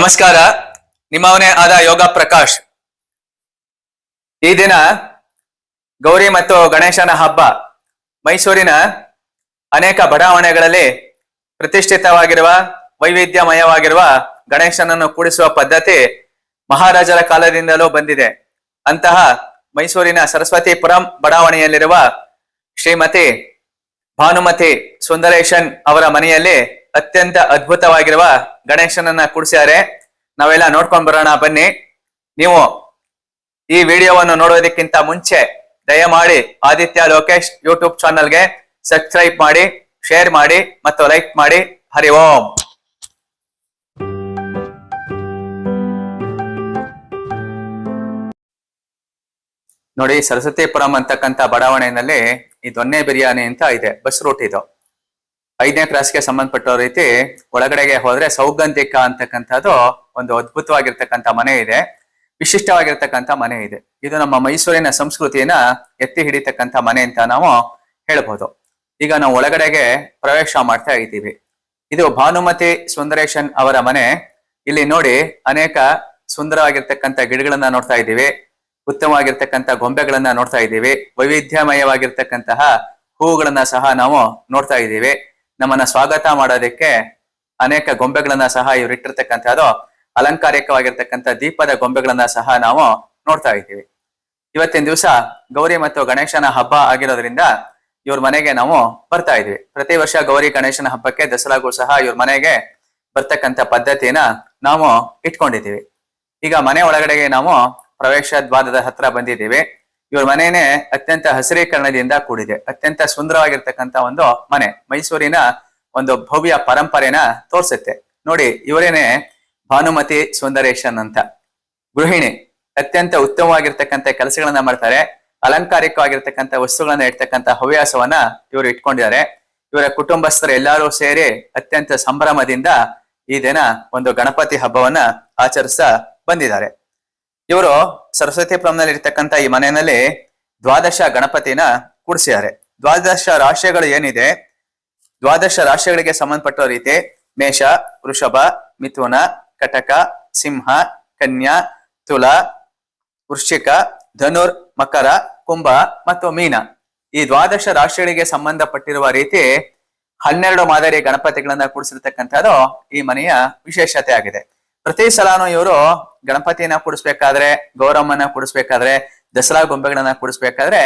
ನಮಸ್ಕಾರ. ನಿಮ್ಮವನೇ ಆದ ಯೋಗ ಪ್ರಕಾಶ್. ಈ ದಿನ ಗೌರಿ ಮತ್ತು ಗಣೇಶನ ಹಬ್ಬ ಮೈಸೂರಿನ ಅನೇಕ ಬಡಾವಣೆಗಳಲ್ಲಿ ಪ್ರತಿಷ್ಠಿತವಾಗಿರುವ, ವೈವಿಧ್ಯಮಯವಾಗಿರುವ ಗಣೇಶನನ್ನು ಕೂಡಿಸುವ ಪದ್ಧತಿ ಮಹಾರಾಜರ ಕಾಲದಿಂದಲೂ ಬಂದಿದೆ. ಅಂತಹ ಮೈಸೂರಿನ ಸರಸ್ವತಿಪುರಂ ಬಡಾವಣೆಯಲ್ಲಿರುವ ಶ್ರೀಮತಿ ಭಾನುಮತಿ ಸುಂದರೇಶನ್ ಅವರ ಮನೆಯಲ್ಲಿ ಅತ್ಯಂತ ಅದ್ಭುತವಾಗಿರುವ ಗಣೇಶನನ್ನ ಕೂಡಿಸಿದ್ದಾರೆ. ನಾವೆಲ್ಲ ನೋಡ್ಕೊಂಡ್ ಬರೋಣ, ಬನ್ನಿ. ನೀವು ಈ ವಿಡಿಯೋವನ್ನು ನೋಡೋದಕ್ಕಿಂತ ಮುಂಚೆ ದಯಮಾಡಿ ಆದಿತ್ಯ ಲೋಕೇಶ್ ಯೂಟ್ಯೂಬ್ ಚಾನಲ್ಗೆ ಸಬ್ಸ್ಕ್ರೈಬ್ ಮಾಡಿ ಶೇರ್ ಮಾಡಿ ಮತ್ತು ಲೈಕ್ ಮಾಡಿ. ಹರಿ ಓಂ. ನೋಡಿ, ಸರಸ್ವತಿಪುರಂ ಅಂತಕ್ಕಂಥ ಬಡಾವಣೆಯಲ್ಲಿ ಈ ದೊನ್ನೆ ಬಿರಿಯಾನಿ ಅಂತ ಇದೆ, ಬಸ್ ರೂಟ್ ಇದು. ಐದನೇ ಕ್ಲಾಸ್ಗೆ ಸಂಬಂಧಪಟ್ಟ ರೀತಿ ಒಳಗಡೆಗೆ ಹೋದ್ರೆ ಸೌಗಂಧಿಕ ಅಂತಕ್ಕಂಥದ್ದು ಒಂದು ಅದ್ಭುತವಾಗಿರ್ತಕ್ಕಂಥ ಮನೆ ಇದೆ. ವಿಶಿಷ್ಟವಾಗಿರ್ತಕ್ಕಂಥ ಮನೆ ಇದೆ. ಇದು ನಮ್ಮ ಮೈಸೂರಿನ ಸಂಸ್ಕೃತಿಯನ್ನ ಎತ್ತಿ ಹಿಡಿತಕ್ಕಂಥ ಮನೆ ಅಂತ ನಾವು ಹೇಳಬಹುದು ಈಗ ನಾವು ಒಳಗಡೆಗೆ ಪ್ರವೇಶ ಮಾಡ್ತಾ ಇದ್ದೀವಿ. ಇದು ಭಾನುಮತಿ ಸುಂದರೇಶನ್ ಅವರ ಮನೆ. ಇಲ್ಲಿ ನೋಡಿ ಅನೇಕ ಸುಂದರವಾಗಿರ್ತಕ್ಕಂಥ ಗಿಡಗಳನ್ನ ನೋಡ್ತಾ ಇದ್ದೀವಿ. ಉತ್ತಮವಾಗಿರ್ತಕ್ಕಂಥ ಗೊಂಬೆಗಳನ್ನ ನೋಡ್ತಾ ಇದ್ದೀವಿ. ವೈವಿಧ್ಯಮಯವಾಗಿರ್ತಕ್ಕಂತಹ ಹೂವುಗಳನ್ನ ಸಹ ನಾವು ನೋಡ್ತಾ ಇದ್ದೀವಿ. ನಮ್ಮನ್ನ ಸ್ವಾಗತ ಮಾಡೋದಕ್ಕೆ ಅನೇಕ ಗೊಂಬೆಗಳನ್ನ ಸಹ ಇವ್ರು ಇಟ್ಟಿರ್ತಕ್ಕಂಥದ್ದು ಅಲಂಕಾರಿಕವಾಗಿರ್ತಕ್ಕಂಥ ದೀಪದ ಗೊಂಬೆಗಳನ್ನ ಸಹ ನಾವು ನೋಡ್ತಾ ಇದ್ದೀವಿ. ಇವತ್ತಿನ ದಿವಸ ಗೌರಿ ಮತ್ತು ಗಣೇಶನ ಹಬ್ಬ ಆಗಿರೋದ್ರಿಂದ ಇವ್ರ ಮನೆಗೆ ನಾವು ಬರ್ತಾ ಇದ್ವಿ. ಪ್ರತಿ ವರ್ಷ ಗೌರಿ ಗಣೇಶನ ಹಬ್ಬಕ್ಕೆ ದಸರಾಗೂ ಸಹ ಇವ್ರ ಮನೆಗೆ ಬರ್ತಕ್ಕಂಥ ಪದ್ಧತಿಯನ್ನ ನಾವು ಇಟ್ಕೊಂಡಿದ್ದೀವಿ. ಈಗ ಮನೆ ಒಳಗಡೆಗೆ ನಾವು ಪ್ರವೇಶ ದ್ವಾರದ ಹತ್ರ ಬಂದಿದ್ದೀವಿ. ಇವ್ರ ಮನೆನೇ ಅತ್ಯಂತ ಹಸಿರೀಕರಣದಿಂದ ಕೂಡಿದೆ. ಅತ್ಯಂತ ಸುಂದರವಾಗಿರ್ತಕ್ಕಂಥ ಒಂದು ಮನೆ. ಮೈಸೂರಿನ ಒಂದು ಭವ್ಯ ಪರಂಪರೆನ ತೋರ್ಸುತ್ತೆ. ನೋಡಿ, ಇವರೇನೆ ಭಾನುಮತಿ ಸುಂದರೇಶನ್ ಅಂತ. ಗೃಹಿಣಿ, ಅತ್ಯಂತ ಉತ್ತಮವಾಗಿರ್ತಕ್ಕಂಥ ಕೆಲಸಗಳನ್ನ ಮಾಡ್ತಾರೆ. ಅಲಂಕಾರಿಕವಾಗಿರ್ತಕ್ಕಂಥ ವಸ್ತುಗಳನ್ನ ಇಡ್ತಕ್ಕಂಥ ಹವ್ಯಾಸವನ್ನ ಇವರು ಇಟ್ಕೊಂಡಿದ್ದಾರೆ. ಇವರ ಕುಟುಂಬಸ್ಥರು ಎಲ್ಲರೂ ಸೇರಿ ಅತ್ಯಂತ ಸಂಭ್ರಮದಿಂದ ಈ ದಿನ ಒಂದು ಗಣಪತಿ ಹಬ್ಬವನ್ನ ಆಚರಿಸ್ತಾ ಬಂದಿದ್ದಾರೆ. ಇವರು ಸರಸ್ವತಿಪುರಂನಲ್ಲಿ ಇರ್ತಕ್ಕಂಥ ಈ ಮನೆಯಲ್ಲಿ ದ್ವಾದಶ ಗಣಪತಿನ ಕೂಡಿಸಿದ್ದಾರೆ. ದ್ವಾದಶ ರಾಶಿಗಳು ಏನಿದೆ? ದ್ವಾದಶ ರಾಶಿಗಳಿಗೆ ಸಂಬಂಧಪಟ್ಟ ರೀತಿ ಮೇಷ, ವೃಷಭ, ಮಿಥುನ, ಕಟಕ, ಸಿಂಹ, ಕನ್ಯಾ, ತುಲ, ವೃಶ್ಚಿಕ, ಧನುರ್, ಮಕರ, ಕುಂಭ ಮತ್ತು ಮೀನ. ಈ ದ್ವಾದಶ ರಾಶಿಗಳಿಗೆ ಸಂಬಂಧಪಟ್ಟಿರುವ ರೀತಿ ಹನ್ನೆರಡು ಮಾದರಿ ಗಣಪತಿಗಳನ್ನ ಕೂಡಿಸಿರ್ತಕ್ಕಂಥದ್ದು ಈ ಮನೆಯ ವಿಶೇಷತೆ ಆಗಿದೆ ಪ್ರತಿ ಸಲಾನು ಇವರು ಗಣಪತಿಯನ್ನ ಕೂಡಿಸ್ಬೇಕಾದ್ರೆ ಗೌರಮ್ಮನ ಕೂಡಿಸ್ಬೇಕಾದ್ರೆ, ದಸರಾ ಗೊಂಬೆಗಳನ್ನ ಕೂಡಿಸ್ಬೇಕಾದ್ರೆ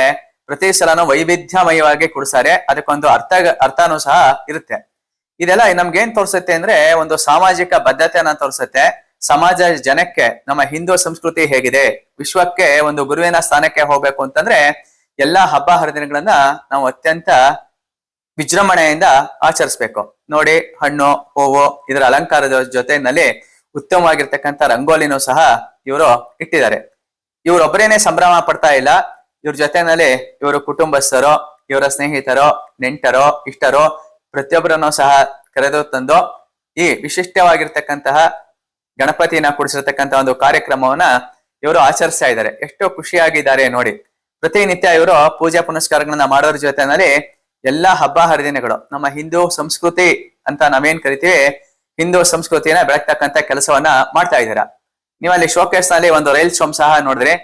ಪ್ರತಿ ಸಲಾನು ವೈವಿಧ್ಯಮಯವಾಗಿ ಕೂಡಿಸ್ತಾರೆ. ಅದಕ್ಕೊಂದು ಅರ್ಥ, ಅರ್ಥನೂ ಸಹ ಇರುತ್ತೆ. ಇದೆಲ್ಲ ನಮ್ಗೆ ಏನ್ ತೋರಿಸುತ್ತೆ ಅಂದ್ರೆ ಒಂದು ಸಾಮಾಜಿಕ ಬದ್ಧತೆಯನ್ನ ತೋರಿಸುತ್ತೆ. ಸಮಾಜ ಜನಕ್ಕೆ, ನಮ್ಮ ಹಿಂದೂ ಸಂಸ್ಕೃತಿ ಹೇಗಿದೆ, ವಿಶ್ವಕ್ಕೆ ಒಂದು ಗುರುವಿನ ಸ್ಥಾನಕ್ಕೆ ಹೋಗ್ಬೇಕು ಅಂತಂದ್ರೆ ಎಲ್ಲಾ ಹಬ್ಬ ಹರಿದಿನಗಳನ್ನ ನಾವು ಅತ್ಯಂತ ವಿಜೃಂಭಣೆಯಿಂದ ಆಚರಿಸ್ಬೇಕು. ನೋಡಿ ಹಣ್ಣು, ಹೂವು, ಇದರ ಅಲಂಕಾರದ ಜೊತೆನಲ್ಲಿ ಉತ್ತಮವಾಗಿರ್ತಕ್ಕಂಥ ರಂಗೋಲಿನೂ ಸಹ ಇವರು ಇಟ್ಟಿದ್ದಾರೆ. ಇವರೊಬ್ಬರೇನೆ ಸಂಭ್ರಮ ಪಡ್ತಾ ಇಲ್ಲ. ಇವ್ರ ಜೊತೆನಲ್ಲಿ ಇವರು ಕುಟುಂಬಸ್ಥರು, ಇವರ ಸ್ನೇಹಿತರೋ, ನೆಂಟರೋ, ಇಷ್ಟರೋ ಪ್ರತಿಯೊಬ್ಬರನ್ನು ಸಹ ಕರೆದು ತಂದು ಈ ವಿಶಿಷ್ಟವಾಗಿರ್ತಕ್ಕಂತಹ ಗಣಪತಿನ ಕೂಡಿಸಿರ್ತಕ್ಕಂಥ ಒಂದು ಕಾರ್ಯಕ್ರಮವನ್ನ ಇವರು ಆಚರಿಸ್ತಾ ಇದ್ದಾರೆ. ಎಷ್ಟು ಖುಷಿಯಾಗಿದ್ದಾರೆ ನೋಡಿ. ಪ್ರತಿನಿತ್ಯ ಇವರು ಪೂಜಾ ಪುನಸ್ಕಾರಗಳನ್ನ ಮಾಡೋದ್ರ ಜೊತೆನಲ್ಲಿ ಎಲ್ಲಾ ಹಬ್ಬ ಹರಿದಿನಗಳು, ನಮ್ಮ ಹಿಂದೂ ಸಂಸ್ಕೃತಿ ಅಂತ ನಾವೇನ್ ಕರಿತೀವಿ ಹಿಂದೂ ಸಂಸ್ಕೃತಿಯನ್ನ ಬೆಳಗ್ತಕ್ಕಂಥ ಕೆಲಸವನ್ನ ಮಾಡ್ತಾ ಇದ್ದೀರಾ? ನೀವು ಅಲ್ಲಿ ಶೋಕೇಸ್ನಲ್ಲಿ ಒಂದು ರೈಲ್ ಶೋಮ್ ಸಹ ನೋಡಿದ್ರೆ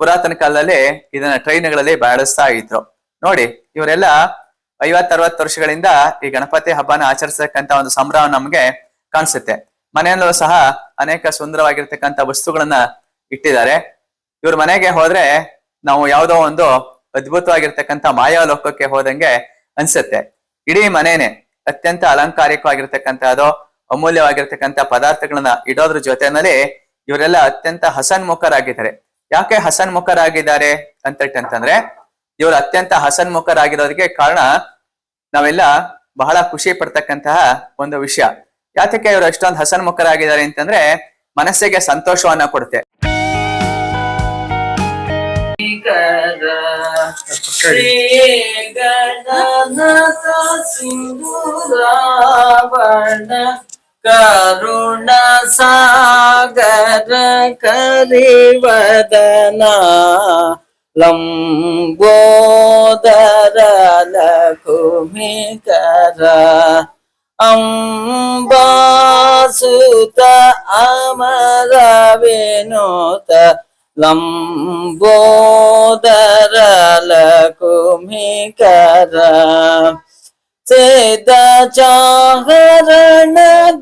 ಪುರಾತನ ಕಾಲದಲ್ಲಿ ಇದನ್ನ ಟ್ರೈನ್ಗಳಲ್ಲಿ ಬಳಸ್ತಾ ಇದ್ರು. ನೋಡಿ, ಇವರೆಲ್ಲ ಐವತ್ತರವತ್ತು ವರ್ಷಗಳಿಂದ ಈ ಗಣಪತಿ ಹಬ್ಬನ ಆಚರಿಸತಕ್ಕಂತ ಒಂದು ಸಂಭ್ರಮ ನಮ್ಗೆ ಕಾಣಿಸುತ್ತೆ. ಮನೆಯಲ್ಲೂ ಸಹ ಅನೇಕ ಸುಂದರವಾಗಿರ್ತಕ್ಕಂಥ ವಸ್ತುಗಳನ್ನ ಇಟ್ಟಿದ್ದಾರೆ. ಇವ್ರ ಮನೆಗೆ ಹೋದ್ರೆ ನಾವು ಯಾವುದೋ ಒಂದು ಅದ್ಭುತವಾಗಿರ್ತಕ್ಕಂಥ ಮಾಯಾ ಲೋಕಕ್ಕೆ ಹೋದಂಗೆ ಅನ್ಸುತ್ತೆ. ಇಡೀ ಮನೇನೆ ಅತ್ಯಂತ ಅಲಂಕಾರಿಕವಾಗಿರ್ತಕ್ಕಂಥದ್ದು ಅಮೂಲ್ಯವಾಗಿರ್ತಕ್ಕಂಥ ಪದಾರ್ಥಗಳನ್ನ ಇಡೋದ್ರ ಜೊತೆನಲ್ಲಿ ಇವರೆಲ್ಲ ಅತ್ಯಂತ ಹಸನ್ಮುಖರಾಗಿದ್ದಾರೆ ಯಾಕೆ ಹಸನ್ಮುಖರಾಗಿದ್ದಾರೆ ಅಂತಂತಂದ್ರೆ ಇವರು ಅತ್ಯಂತ ಹಸನ್ಮುಖರಾಗಿರೋದಕ್ಕೆ ಕಾರಣ ನಾವೆಲ್ಲ ಬಹಳ ಖುಷಿ ಪಡ್ತಕ್ಕಂತಹ ಒಂದು ವಿಷಯ. ಯಾತಕ್ಕೆ ಇವರು ಅಷ್ಟೊಂದು ಹಸನ್ಮುಖರಾಗಿದ್ದಾರೆ ಅಂತಂದ್ರೆ ಮನಸ್ಸಿಗೆ ಸಂತೋಷವನ್ನ ಕೊಡುತ್ತೆ. కరుణ సాగర కరివదన లంబోదరల కుమికర అంబాసుత అమర వినోత లంబోదరల కుమికర சேதாச்சாரண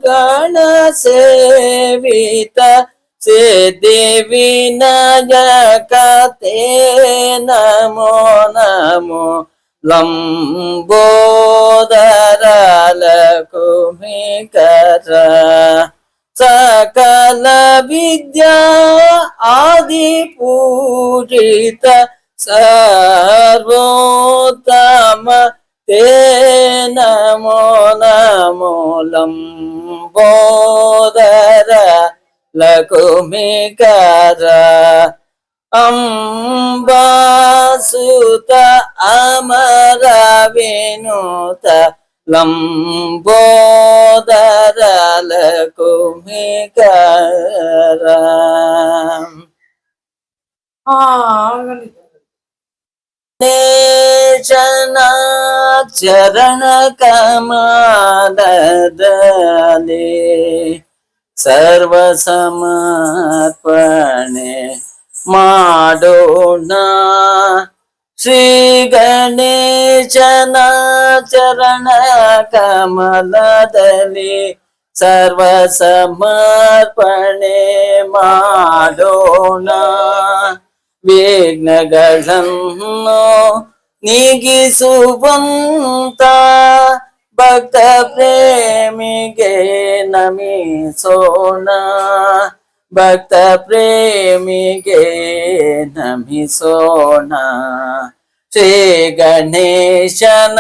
கண சேவித சித்தி கே நமோ நமோ லம்போதரலகுமிகர சகல வித்யா ஆதி பூஜித சர்வோத்தம ते नमो नमोलम्बोदर लघुमिकर अम्बासुत अमर विनुत लम्बोदर लघुमिकर आ ಲಂಬೋದರ ಲಕುಮಿಕರ ನೇಶನ ಚರಣ ಕಮಲದಲ್ಲಿ ಸರ್ವ ಸಮರ್ಪಣೆ ಮಾಡೋಣ ಶ್ರೀ ಗಣೇಶನ ಚರಣ ಕಮಲದಲ್ಲಿ ಸರ್ವ ಸಮರ್ಪಣೆ ಮಾಡೋಣ ವಿಘ್ನಗಳನ್ನು ನೀಗಿಸುವಂತ ಭಕ್ತ ಪ್ರೇಮಿಗೆ ನಮಿಸೋಣ ಭಕ್ತ ಪ್ರೇಮಿಗೆ ನಮಿಸೋಣ ಶ್ರೀ ಗಣೇಶನ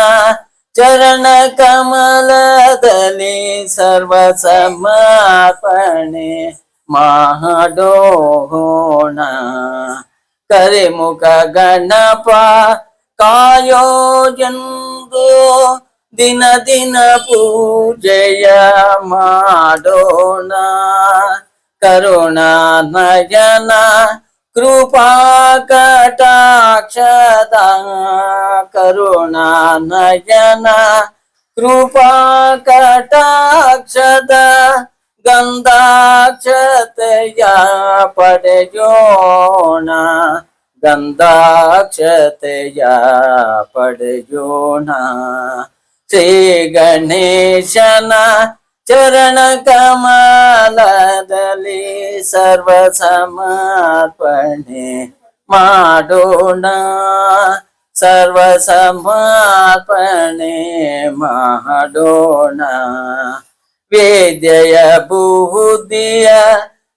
ಚರಣ ಕಮಲದಲ್ಲಿ ಸರ್ವ ಸಮರ್ಪಣೆ ಮಾಡೋಣ ಕರಿಮುಖ ಗಣಪ ಕಾಯೋ ಎಂದು ದಿನ ದಿನ ಪೂಜೆಯ ಮಾಡೋಣ ಕರುಣಾ ನಯನ ಕೃಪಾ ಕಟಾಕ್ಷದ ಕರುಣಾ ನಯನ ಕೃಪಾ ಕಟಾಕ್ಷದ ಗಂಧಾಕ್ಷತೆಯ ಪಡೆಯೋಣ ಗಂಧಾಕ್ಷತೆಯ ಪಡೆಯೋಣ ಶ್ರೀ ಗಣೇಶನ ಚರಣ ಕಮಲದಲ್ಲಿ ಸರ್ವ ಸಮರ್ಪಣೆ ಮಾಡೋಣ ಸರ್ವ ಸಮರ್ಪಣೆ ಮಾಡೋಣ ವೇದ್ಯಯ ಬುದ್ಧಿಯ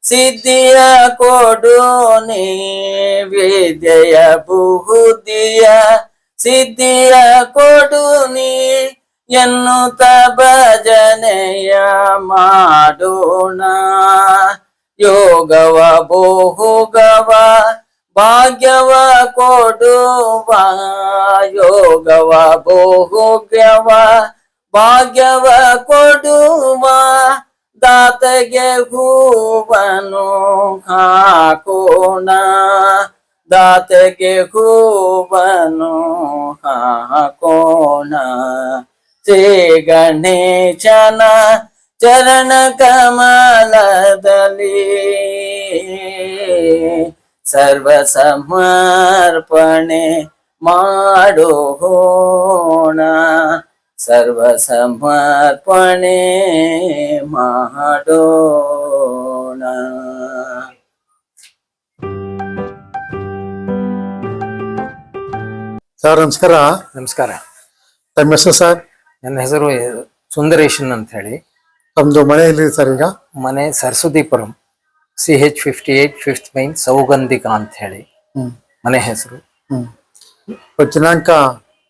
ಸಿದ್ಧಿಯ ಕೊಡು ವೇದ್ಯಯ ಬುದ್ಧಿಯ ಸಿದ್ಧಿಯ ಕೊಡು ನೀ ಎನ್ನುತ್ತ ಭಜನೆಯ ಮಾಡೋಣ. ಯೋಗವ ಭೋಗವ ಭಾಗ್ಯವ ಕೊಡುವ. ಯೋಗವ ಭೋಗ್ಯವ ಭಾಗ್ಯವ ಕೊಡುವ. ದಾತಗೆ ಹೂವನು ಹಾಕೋಣ. ದಾತೆಗೆ ಹೂವನು ಹಾಕೋಣ. ಶ್ರೀ ಗಣೇಶನ ಚರಣ ಕಮಲದಲ್ಲಿ ಸರ್ವ ಸಮರ್ಪಣೆ ಮಾಡೋಣ ಸರ್ವ ಸಮರ್ಪಣೆ ಮಾಡೋಣ. ಸರ್ ನಮಸ್ಕಾರ. ನಮಸ್ಕಾರ. ತಮ್ಮ ಹೆಸರು ಸರ್? ನನ್ನ ಹೆಸರು ಸುಂದರೇಶನ್ ಅಂತ ಹೇಳಿ ತಮ್ದು ಮನೆಯಲ್ಲಿ ಸರ್ ಈಗ? ಮನೆ Saraswathipuram C H fifty eight fifth main Saugandhika ಅಂತ ಹೇಳಿ ಮನೆ ಹೆಸರು. ಹ್ಮ್. ಇವತ್ತು ದಿನಾಂಕ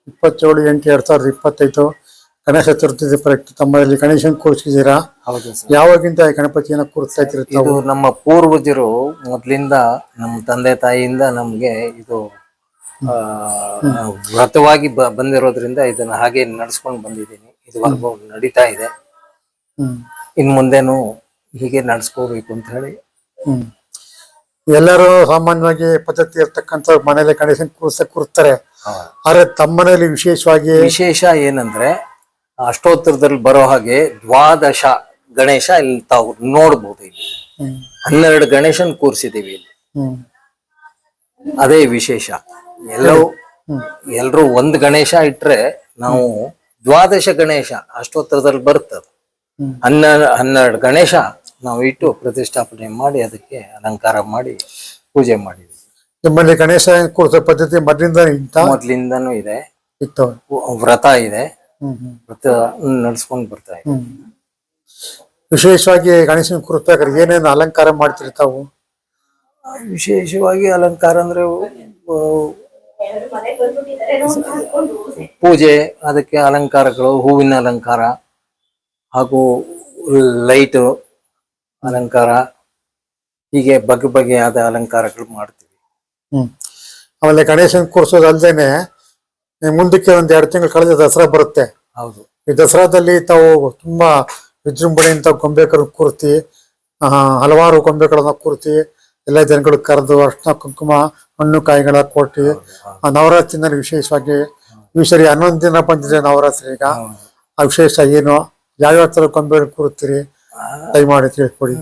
ಇಪ್ಪತ್ತೇಳು ಎಂಟು ಎರಡ್ ಸಾವಿರದ ಇಪ್ಪತ್ತೈದು. ಗಣೇಶ ಚತುರ್ಥಿ ಪ್ರಯುಕ್ತ ತಮ್ಮಲ್ಲಿ ಗಣೇಶನ್ ಕೂರಿಸಿದ್ದೀರಾ? ಹೌದು ಸರ್. ಯಾವಾಗಿಂದ ಈ ಗಣಪತಿಯನ್ನ ಕೂರಿಸ್ತಾ ಇದ್ದೀರಿ ಇದು ತಾವು ನಮ್ಮ ಪೂರ್ವಜರು ಮೊದ್ಲಿಂದ ನಮ್ಮ ತಂದೆ ತಾಯಿಯಿಂದ ನಮ್ಗೆ ಇದು ಆ, ವ್ರತವಾಗಿ ಬ ಬಂದಿರೋದ್ರಿಂದ ಇದನ್ನ ಹಾಗೆ ನಡ್ಸ್ಕೊಂಡು ಬಂದಿದ್ದೀನಿ. ಇದುವರೆಗೂ ನಡೀತಾ ಇದೆ. ಹ್ಮ್. ಇನ್ ಮುಂದೆನೂ ಹೀಗೆ ನಡ್ಸ್ಕೋಬೇಕು ಅಂತ ಹೇಳಿ. ಹ್ಮ್. ಎಲ್ಲರೂ ಸಾಮಾನ್ಯವಾಗಿ ಪದ್ಧತಿ ಇರ್ತಕ್ಕಂಥ ಮನೇಲಿ ಗಣೇಶನ್ ಕೂರಿಸ ಕೂರ್ತಾರೆ. ಆದ್ರೆ ತಮ್ಮನೇಲಿ ವಿಶೇಷವಾಗಿ ವಿಶೇಷ ಏನಂದ್ರೆ ಅಷ್ಟೋತ್ತರದಲ್ಲಿ ಬರೋ ಹಾಗೆ ದ್ವಾದಶ ಗಣೇಶ ಇಲ್ಲಿ ತಾವು ನೋಡ್ಬೋದು ಇಲ್ಲಿ. ಹನ್ನೆರಡು ಗಣೇಶನ್ ಕೂರಿಸಿದೀವಿ ಇಲ್ಲಿ. ಅದೇ ವಿಶೇಷ. ಎಲ್ಲವೂ ಎಲ್ರು ಒಂದ್ ಗಣೇಶ ಇಟ್ರೆ ನಾವು ದ್ವಾದಶ ಗಣೇಶ ಅಷ್ಟೋತ್ತರದಲ್ಲಿ ಬರ್ತದೆ ಹನ್ನ ಹನ್ನೆರಡು ಹನ್ನೆರಡು ಗಣೇಶ ನಾವು ಇಟ್ಟು ಪ್ರತಿಷ್ಠಾಪನೆ ಮಾಡಿ ಅದಕ್ಕೆ ಅಲಂಕಾರ ಮಾಡಿ ಪೂಜೆ ಮಾಡಿದ್ವಿ. ನಿಮ್ಮಲ್ಲಿ ಗಣೇಶ ಕೂರಿಸೋ ಪದ್ಧತಿ ಮೊದಲಿಂದ ಮೊದ್ಲಿಂದನೂ ಇದೆ. ಇತ್ತು. ವ್ರತ ಇದೆ. ವ್ರತ ನಡ್ಸ್ಕೊಂಡ್ ಬರ್ತಾ ಇದೆ ವಿಶೇಷವಾಗಿ ಗಣೇಶನ ಕುರಿತಾಗ ಏನೇನು ಅಲಂಕಾರ ಮಾಡ್ತಿರ್ತಾವು ವಿಶೇಷವಾಗಿ ಅಲಂಕಾರ ಅಂದ್ರೆ ಪೂಜೆ ಅದಕ್ಕೆ ಅಲಂಕಾರಗಳು ಹೂವಿನ ಅಲಂಕಾರ ಹಾಗೂ ಲೈಟ್ ಅಲಂಕಾರ ಹೀಗೆ ಬಗೆ ಬಗೆಯಾದ ಅಲಂಕಾರಗಳು ಮಾಡ್ತೀವಿ. ಹ್ಮ್. ಆಮೇಲೆ ಗಣೇಶನ್ ಕೂರಿಸೋದು ಅಲ್ದೇನೆ ಈ ಮುಂದಕ್ಕೆ ಒಂದ್ ಎರಡು ತಿಂಗಳು ಕಳೆದ ದಸರಾ ಬರುತ್ತೆ. ಹೌದು. ಈ ದಸರಾದಲ್ಲಿ ತಾವು ತುಂಬಾ ವಿಜೃಂಭಣೆಯಿಂದ ಗೊಂಬೆಕರ ಕೂರ್ತಿ ಹಲವಾರು ಗೊಂಬೆಗಳನ್ನ ಕೂರ್ತಿ ಎಲ್ಲ ಜನಗಳು ಕರೆದು ಅರ್ಶನ ಕುಂಕುಮ ಹಣ್ಣು ಕಾಯಿಗಳ ಕೊಟ್ಟು ಆ ನವರಾತ್ರಿನಲ್ಲಿ ವಿಶೇಷವಾಗಿ ಈ ಸರಿ ಹನ್ನೊಂದು ದಿನ ಬಂದಿದೆ ನವರಾತ್ರಿ ಈಗ. ಆ ವಿಶೇಷ ಏನು? ಯಾವ್ಯಾವ ತರ ಗೊಂಬೆಗಳು ಕೂರುತ್ತೀರಿ ಮಾಡಿ ತಿಳ್ಕೊಡಿ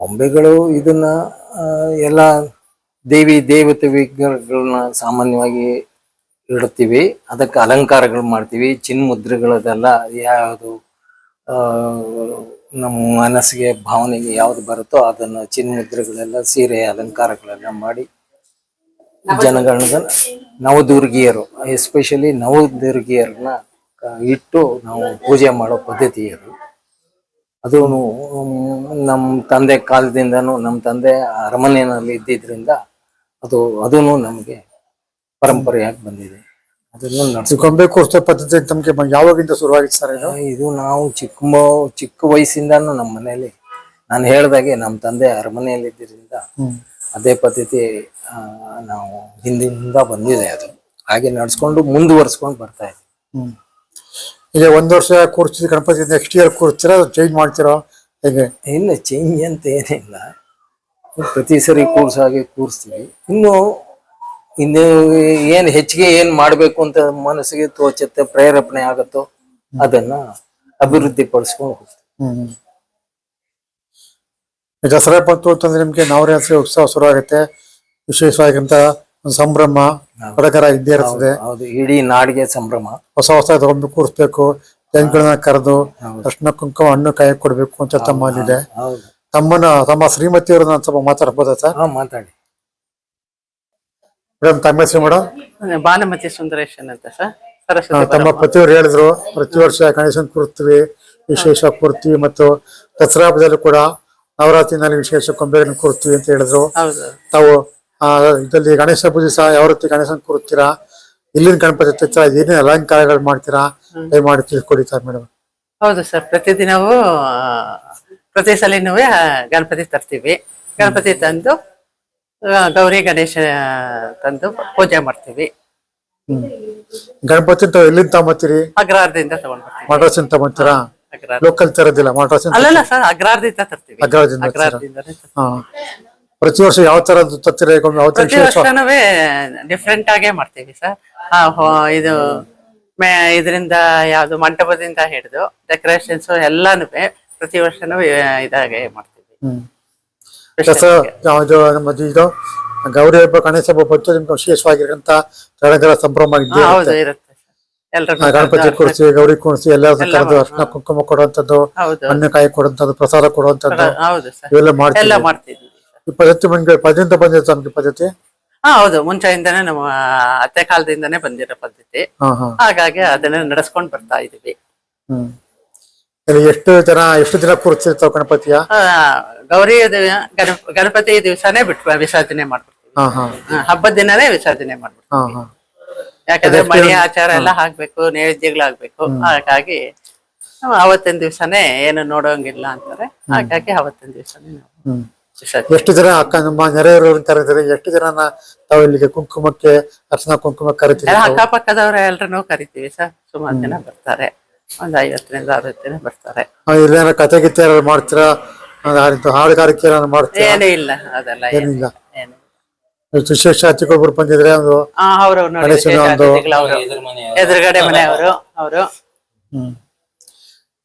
ಗೊಂಬೆಗಳು ಇದನ್ನ ಎಲ್ಲ ದೇವಿ ದೇವತೆ ವಿಗ್ರಹಗಳನ್ನ ಸಾಮಾನ್ಯವಾಗಿ ಇಡುತ್ತೀವಿ ಅದಕ್ಕೆ ಅಲಂಕಾರಗಳು ಮಾಡ್ತೀವಿ. ಚಿನ್ ಮುದ್ರೆಗಳದೆಲ್ಲ ಯಾವುದು ನಮ್ಮ ಮನಸ್ಸಿಗೆ, ಭಾವನೆಗೆ ಯಾವ್ದು ಬರುತ್ತೋ ಅದನ್ನು ಚಿನ್ ಮುದ್ರೆಗಳೆಲ್ಲ ಸೀರೆ ಅಲಂಕಾರಗಳೆಲ್ಲ ಮಾಡಿ ಜನಗಳನ್ನ ನವದುರ್ಗಿಯರು ಎಸ್ಪೆಷಲಿ ನವದುರ್ಗಿಯರನ್ನ ಇಟ್ಟು ನಾವು ಪೂಜೆ ಮಾಡೋ ಪದ್ಧತಿ ಅದು. ಅದು ನಮ್ಮ ತಂದೆ ಕಾಲದಿಂದನೂ ನಮ್ಮ ತಂದೆ ಅರಮನೆಯಲ್ಲಿ ಇದ್ದಿದ್ರಿಂದ ಅದು ಅದೂ ನಮಗೆ ಪರಂಪರೆಯಾಗಿ ಬಂದಿದೆ. ಅದನ್ನು ಗೊಂಬೆ ಕೂರಿಸೋ ಪದ್ಧತಿ ತಮಗೆ ಯಾವಾಗಿಂದ ಶುರುವಾಗಿತ್ತು ಸರ್ ಇದು? ಇದು ನಾವು ಚಿಕ್ಕ ಮ- ಚಿಕ್ಕ ವಯಸ್ಸಿಂದಾನು ನಮ್ಮ ಮನೆಯಲ್ಲಿ ನಾನು ಹೇಳ್ದಾಗೆ ನಮ್ಮ ತಂದೆ ಅರಮನೆಯಲ್ಲಿ ಇದ್ದಿದ್ರಿಂದ ಹ್ಮ್. ಅದೇ ಪದ್ಧತಿ ಆ, ನಾವು ಹಿಂದಿನಿಂದ ಬಂದಿದೆ ಅದು. ಹಾಗೆ ನಡ್ಸ್ಕೊಂಡು ಮುಂದುವರ್ಸ್ಕೊಂಡು ಬರ್ತಾ ಇದೆ. ಹ್ಮ್. ಈಗ ಒಂದ್ ವರ್ಷ ಕೂರ್ಸಿದ ಗಣಪತಿ ನೆಕ್ಸ್ಟ್ ಇಯರ್ ಕೂರ್ತೀರ ಚೇಂಜ್ ಮಾಡ್ತೀರಾ? ಹೇಗೆ? ಇಲ್ಲ ಚೇಂಜ್ ಅಂತ ಏನಿಲ್ಲ. ಪ್ರತಿ ಸರಿ ಕೂರ್ಸೋ ಹಾಗೆ ಕೂರಿಸ್ತೀವಿ. ಇನ್ನು ಇನ್ನು ಏನ್ ಹೆಚ್ಚಿಗೆ ಏನ್ ಮಾಡ್ಬೇಕು ಅಂತ ಮನಸ್ಸಿಗೆ ತೋಚುತ್ತೆ ಪ್ರೇರೇಪಣೆ ಆಗತ್ತೋ ಅದನ್ನ ಅಭಿವೃದ್ಧಿ ಪಡಿಸ್ಕೊಂಡು ಹೋಗ್ತೀವಿ. ಹ್ಮ್ ದಸರಾ ಬಂತು ಅಂತಂದ್ರೆ ನಿಮ್ಗೆ ನವರಾತ್ರಿ ಉತ್ಸವ ಶುರು ಆಗುತ್ತೆ. ವಿಶೇಷವಾಗಿಂತ ಒಂದು ಸಂಭ್ರಮ ಸಡಗರ ಇದ್ದೇ ಇರ್ತದೆ. ಹೌದು ಇಡೀ ನಾಡಿಗೆ ಸಂಭ್ರಮ. ಹೊಸ ಹೊಸ ತಗೊಂಡು ಕೂರಿಸ್ಬೇಕು ಜನಗಳನ್ನ ಕರೆದು ಅರ್ಶನ ಕುಂಕುಮ ಹಣ್ಣು ಕಾಯಿ ಕೊಡ್ಬೇಕು ಅಂತ ತಮ್ಮಲ್ಲಿದೆ ಅಲ್ಲಿದೆ ತಮ್ಮನ ತಮ್ಮ ಶ್ರೀಮತಿಯವ್ರನ್ನ ಸ್ವಲ್ಪ ಮಾತಾಡ್ಬೋದಾ ಸರ್? ಮಾತಾಡಿ. ಮೇಡಮ್ ತಮ್ಮ ಹೆಸರು ಮೇಡಮ್? ಭಾನುಮತಿ ಸುಂದರೇಶನ್ ಅಂತ ಸರ್. ತಮ್ಮ. ಪತಿಯವರು ಹೇಳಿದ್ರು ಪ್ರತಿ ವರ್ಷ ಗಣೇಶನ್ ಕೂರ್ತೀವಿ ವಿಶೇಷ ಕೂರ್ತೀವಿ ಮತ್ತು ದಸರಾ ಹಬ್ಬದಲ್ಲಿ ಕೂಡ ನವರಾತ್ರಿನಲ್ಲಿ ವಿಶೇಷ ಕೊಂಬೆಗಳನ್ನು ಕೂರ್ತೀವಿ ಅಂತ ಹೇಳಿದ್ರು. ತಾವು ಇದರಲ್ಲಿ ಗಣೇಶ ಪೂಜೆ ಸಹ ಯಾವ ರೀತಿ ಗಣೇಶನ್ ಕೂರ್ತೀರಾ ಇಲ್ಲಿನ ಗಣಪತಿ ಹತ್ತಿರ ಏನೇನು ಅಲಂಕಾರಗಳು ಮಾಡ್ತೀರಾ ದಯಮಾಡಿ ತಿಳ್ಕೊಡಿ ಸರ್ ಮೇಡಮ್. ಹೌದು ಸರ್ ಪ್ರತಿದಿನವೂ ಪ್ರತಿ ಸಲಿನೂ ಗಣಪತಿ ತರ್ತೀವಿ. ಗಣಪತಿ ತಂದು ಗೌರಿ ಗಣೇಶ ತಂದು ಪೂಜೆ ಮಾಡ್ತೀವಿ. ಗಣಪತಿ ತಾವು ಎಲ್ಲಿಂದ ತಗೊಂಬತ್ತೀರಿ? ಅಗ್ರಹಾರದಿಂದ ತಗೊಂಡ್ ಬರ್ತೀವಿ ಮಡ್ರಾಸಿಂದ ತಗೊಂತೀರಾ ಅಗ್ರಹಾರ ಲೋಕಲ್ ತರೋದಿಲ್ಲ ಮಡ್ರಾಸಿಂದ ಅಲ್ಲಲ್ಲ ಸರ್ ಅಗ್ರಹಾರದಿಂದ ತರ್ತೀವಿ. ಅಗ್ರಹಾರದಿಂದ ತರ್ತೀರಾ? ಅಗ್ರಹಾರದಿಂದನೇ ತರ್ತೀವಿ. ಹಾ. ಪ್ರತಿ ವರ್ಷ ಯಾವ ತರದ್ದು ತತ್ತೀರಾ ಯಾವ ತರ ಪ್ರತಿ ವಿಶೇಷ ವರ್ಷನೂ ಡಿಫ್ರೆಂಟ್ ಆಗೇ ಮಾಡ್ತೀವಿ ಸರ್. ಆ, ಹೊ- ಇದು ಮೇ ಇದರಿಂದ ಯಾವ್ದು ಮಂಟಪದಿಂದ ಹಿಡಿದು ಡೆಕೋರೇಷನ್ಸ್ ಎಲ್ಲಾನು ಪ್ರತಿ ವರ್ಷನೂ ಇದಾಗೆ ಮಾಡ್ತೀವಿ. ಹ್ಮ್. ಯಾವ್ದು ನಮ್ಮದು ಇದು ಗೌರಿ ಹಬ್ಬ ಗಣೇಶ ಹಬ್ಬ ಬಂತು ನಿಮ್ಗೆ ವಿಶೇಷವಾಗಿರಂತ ಸಡಗರ ಸಂಭ್ರಮ ಇದ್ದೇ ಹೌದು ಇರುತ್ತೆ. ಇರುತ್ತೆ. ಎಲ್ರಿಗೂ ಗಣಪತಿ ಕೂರಿಸಿ ಗೌರಿ ಕೂರಿಸಿ ಎಲ್ಲ ಕರೆದು ಅರ್ಶನ ಕುಂಕುಮ ಕೊಡುವಂತದ್ದು ಹೌದು ಕಾಯಿ ಕೊಡುವಂತದ್ದು ಪ್ರಸಾದ ಕೊಡುವಂತದ್ದು ಹೌದು ಸರ್. ಇವೆಲ್ಲ ಎಲ್ಲ ಮಾಡ್ತೀವಿ ಮಾಡ್ತಿದ್ವಿ ಈ ಪದ್ಧತಿ ನಿಮ್ಗೆ ಪದ್ಯಂತ ನಮ್ಗೆ ಪದ್ಧತಿ? ಹಾ ಹೌದು ಮುಂಚೆಯಿಂದಾನೇ ನಮ್ಮ ಅತ್ತೆ ಕಾಲದಿಂದಾನೇ ಬಂದಿರೋ ಪದ್ಧತಿ. ಹಾ ಹಾ. ಹಾಗಾಗಿ ಅದನ್ನ ನಡೆಸ್ಕೊಂಡ್ ಬರ್ತಾ ಇದೀವಿ. ಹ್ಮ್. ಎಷ್ಟು ಜನ ಎಷ್ಟು ದಿನ ಕೂರಿಸಿರ್ತಾವ ಗಣಪತಿಯ? ಗೌರಿ ಗಣಪತಿ ದಿವಸನೇ ಬಿಟ್ಟು ವಿಸರ್ಜನೆ ಮಾಡ್ಬಿಡ್ತೀವಿ. ಹಾ ಹಾ. ಆ, ಹಬ್ಬದ ದಿನನೇ ವಿಸರ್ಜನೆ ಮಾಡ್ಬಿಡ್ತೀವಿ. ಹಾ ಹಾ. ಯಾಕಂದ್ರೆ ಮನೆ ಆಚಾರ ಎಲ್ಲ ಹಾಕ್ಬೇಕು ನೈವೇದ್ಯಗಳಾಗ್ಬೇಕು. ಹಾಗಾಗಿ ನಾವು ಅವತ್ತಿನ ದಿವಸನೇ ಏನು ನೋಡೋಂಗಿಲ್ಲ ಅಂತಾರೆ. ಹಾಗಾಗಿ ಅವತ್ತಿನ ದಿವಸನೇ ನಾವು ಹ್ಮ್. ವಿಸರ್ಜನೆ. ಎಷ್ಟು ಜನ ಅಕ್ಕ ನಮ್ಮ ನೆರೆಯವರು ಕರೆದಿರಿ ಎಷ್ಟು ಜನನ ತಾವು ಇಲ್ಲಿಗೆ ಕುಂಕುಮಕ್ಕೆ ಅರ್ಶಿನ ಕುಂಕುಮ ಕರಿತೀವಿ ಎಲ್ಲ ತಾವು? ಅಕ್ಕಪಕ್ಕದವ್ರ ಎಲ್ರನ್ನೂ ಕರಿತೀವಿ ಸರ್. ಸುಮಾರು ಜನ ಬರ್ತಾರೆ. ಒಂದ್ ಐವತ್ತರಿಂದ ಅರವತ್ತು ಜನ ಬರ್ತಾರೆ. ಆ, ಇಲ್ಲೇನಾರ ಕತೆ ಗಿತೆ ಏನಾರು ಮಾಡ್ತೀರಾ? ಹಾಡುಗಾರಿಕೆ ಏನಾರು ಮಾಡ್ತೀರಾ ಏನೂ ಇಲ್ಲ ಅದೆಲ್ಲ ಏನು ಏನಿಲ್ಲ. ಏನು ವಿಶೇಷ ಅತಿಥಿಗೊಬ್ರು ಬಂದಿದ್ರೆ ಒಂದು ಆ ಅವ್ರು ನೋಡಿ ಗಣೇಶನ ವಿಶೇಷ ಒಂದು- ಅತಿಥಿಗಳು ಅವರು. ಎದುರುಗಡೆ ಮನೆಯವರು ಅವರು. ಹ್ಮ್.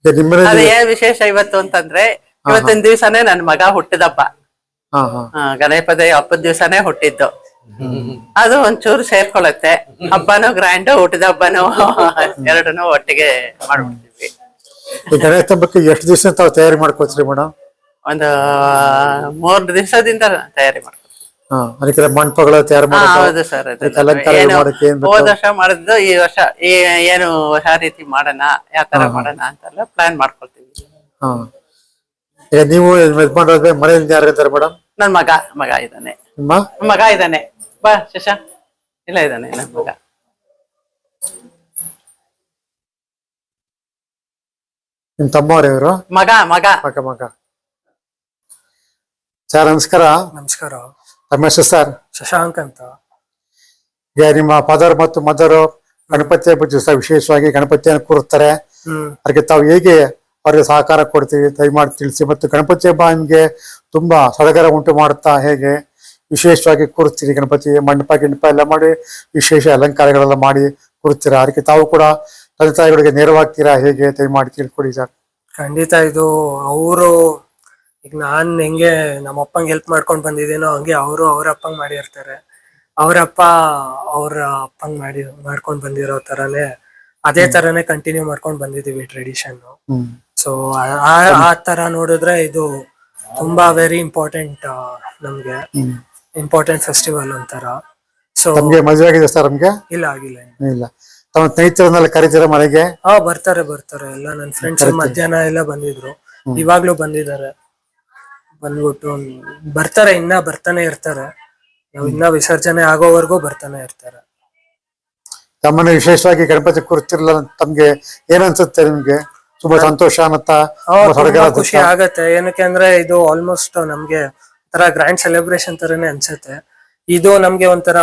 ಈಗ ನಿಮ್ಮನೇಲಿ ಅದು ಏನ್ ವಿಶೇಷ ಇವತ್ತು ಅಂತಂದ್ರೆ ಇವತ್ತಿನ ದಿವ್ಸನೇ ನನ್ ಮಗ ಹುಟ್ಟಿದಪ್ಪ. ಹಾ ಹಾ. ಆ, ಗಣಪತಿ ಹಬ್ಬದ ದಿವ್ಸನೇ ಹುಟ್ಟಿದ್ದು. ಅದು ಒಂಚೂರು ಸೇರ್ಕೊಳತ್ತೆ ಹಬ್ಬನೂ ಗ್ರ್ಯಾಂಡ್ ಊಟದ ಹಬ್ಬನೂ ಎರಡನ್ನೂ ಒಟ್ಟಿಗೆ ಮಾಡ್ಬಿಡ್ತೀವಿ. ಈ ಗಣೇಶ ಹಬ್ಬಕ್ಕೆ ಎಷ್ಟು ದಿವಸ ತಾವು ತಯಾರಿ ಮಾಡ್ಕೋತೀರಿ ಮೇಡಮ್? ಒಂದು ಮೂರ್ ದಿವಸದಿಂದ ತಯಾರಿ ಮಾಡ್ತೀವಿ. ಅದಕ್ಕೆ ಮಂಟಪಗಳ ತಯಾರು ಹೌದು ಸರ್? ಹೋದ ವರ್ಷ ಮಾಡಿದ್ದು ಈ ವರ್ಷ ಈ ಏನು ಹೊಸ ರೀತಿ ಮಾಡೋಣ ಯಾವ ತರ ಮಾಡೋಣ ಅಂತೆಲ್ಲ ಪ್ಲಾನ್ ಮಾಡ್ಕೊಳ್ತೀವಿ. ಈಗ ನೀವು ಮನೆಯಲ್ಲಿ ಯಾರು ಇದ್ದಾರೆ ಮೇಡಮ್? ನನ್ನ ಮಗ ಮಗ ಇದ್ದಾನೆ. ಮಗ ಇದ್ದಾನೆ. ಬಾ ಶಶ. ಇಲ್ಲ ಇದ್ದಾನೆ ನನ್ ಮಗ ನಿಮ್ ತಮ್ಮವ್ರ ಇವರು? ಮಗ ಮಗ. ಮಗ ಮಗ. ಸರ್ ನಮಸ್ಕಾರ. ನಮಸ್ಕಾರ. ತಮ್ಮ ಹೆಸರು ಸರ್? ಶಶಾಂಕ್ ಅಂತ. ಈಗ ನಿಮ್ಮ ಫಾದರ್ ಮತ್ತು ಮದರ್ ಗಣಪತಿ ಹಬ್ಬದ ದಿವಸ ವಿಶೇಷವಾಗಿ ಗಣಪತಿಯನ್ನು ಕೂರುತ್ತಾರೆ. ಅದಕ್ಕೆ ತಾವು ಹೇಗೆ ಅವರಿಗೆ ಸಹಕಾರ ಕೊಡ್ತೀವಿ ದಯಮಾಡಿ ತಿಳಿಸಿ. ಮತ್ತು ಗಣಪತಿ ಹಬ್ಬ ನಿಮ್ಗೆ ತುಂಬಾ ಸಡಗರ ಉಂಟು ಮಾಡುತ್ತಾ ಹೇಗೆ? ವಿಶೇಷವಾಗಿ ಕೂರಿಸ್ತೀರಿ ಗಣಪತಿ ಮಂಟಪ ಗಿಂಡಪ ಎಲ್ಲ ಮಾಡಿ ವಿಶೇಷ ಅಲಂಕಾರಗಳೆಲ್ಲ ಮಾಡಿ ಕೂರಿಸ್ತೀರಾ ಅದಕ್ಕೆ ತಾವು ಕೂಡ ತಂದೆ ತಾಯಿಗಳಿಗೆ ನೆರವಾಗ್ತೀರಾ? ಹೇಗೆ? ದಯಮಾಡಿ ತಿಳ್ಕೊಡಿ ಸರ್. ಖಂಡಿತ ಇದು ಅವರು ಈಗ ನಾನ್ ಹೆಂಗೆ ನಮ್ಮ ಅಪ್ಪಂಗೆ ಹೆಲ್ಪ್ ಮಾಡ್ಕೊಂಡ್ ಬಂದಿದ್ದೀನೋ ಹಂಗೆ ಅವರು ಅವ್ರ ಅಪ್ಪಂಗ್ ಮಾಡಿರ್ತಾರೆ ಅವರಪ್ಪ ಅವ್ರ ಅಪ್ಪಂಗ್ ಮಾಡಿ ಮಾಡ್ಕೊಂಡ್ ಬಂದಿರೋ ತರನೇ ಅದೇ ತರನೇ ಕಂಟಿನ್ಯೂ ಮಾಡ್ಕೊಂಡ್ ಬಂದಿದೀವಿ ಟ್ರೆಡಿಷನ್ ಸೊ ಆ ತರ ನೋಡಿದ್ರೆ ಇದು ತುಂಬಾ ವೆರಿ ಇಂಪಾರ್ಟೆಂಟ್ ನಮ್ಗೆ. ಇಂಪಾರ್ಟೆಂಟ್ ಫೆಸ್ಟಿವಲ್ ಅಂತಾರ. ಸೊ ನಮ್ಗೆ ಮದುವೆ ಆಗಿದೆ ಸರ್ ನಮ್ಗೆ? ಇಲ್ಲ ಆಗಿಲ್ಲ ಇನ್ನು. ಇಲ್ಲ. ತಮ್ಮ ಸ್ನೇಹಿತರನ್ನೆಲ್ಲ ಕರೀತೀರ ಮನೆಗೆ? ಹಾ ಬರ್ತಾರೆ ಬರ್ತಾರೆ. ಎಲ್ಲ ನನ್ನ ಫ್ರೆಂಡ್ಸ್ ಮಧ್ಯಾಹ್ನ ಎಲ್ಲ ಬಂದಿದ್ರು. ಇವಾಗ್ಲೂ ಬಂದಿದ್ದಾರೆ. ಬಂದ್ಬಿಟ್ಟು ಬರ್ತಾರೆ ಇನ್ನ ಬರ್ತಾನೆ ಇರ್ತಾರೆ. ನಾವ್ ಇನ್ನ ವಿಸರ್ಜನೆ ಆಗೋವರೆಗೂ ಬರ್ತಾನೆ ಇರ್ತಾರೆ. ತಮ್ಮನ್ನ ವಿಶೇಷವಾಗಿ ಗಣಪತಿ ಕೂರಿಸ್ತಿರ್ಲಿಲ್ಲ ಅಂತ ತಮ್ಗೆ ಏನನ್ಸುತ್ತೆ ನಿಮ್ಗೆ? ತುಂಬಾ ಸಂತೋಷ ಅನ್ನತ್ತಾ? ತುಂಬಾ ತುಂಬಾ ಖುಷಿ ಆಗತ್ತೆ. ಏನಕ್ಕೆ ಅಂದ್ರೆ ಇದು ಆಲ್ಮೋಸ್ಟ್ ನಮ್ಗೆ ಒಂಥರ ಗ್ರ್ಯಾಂಡ್ ಸೆಲೆಬ್ರೇಷನ್ ತರನೇ ಅನ್ಸುತ್ತೆ. ಇದು ನಮ್ಗೆ ಒಂಥರ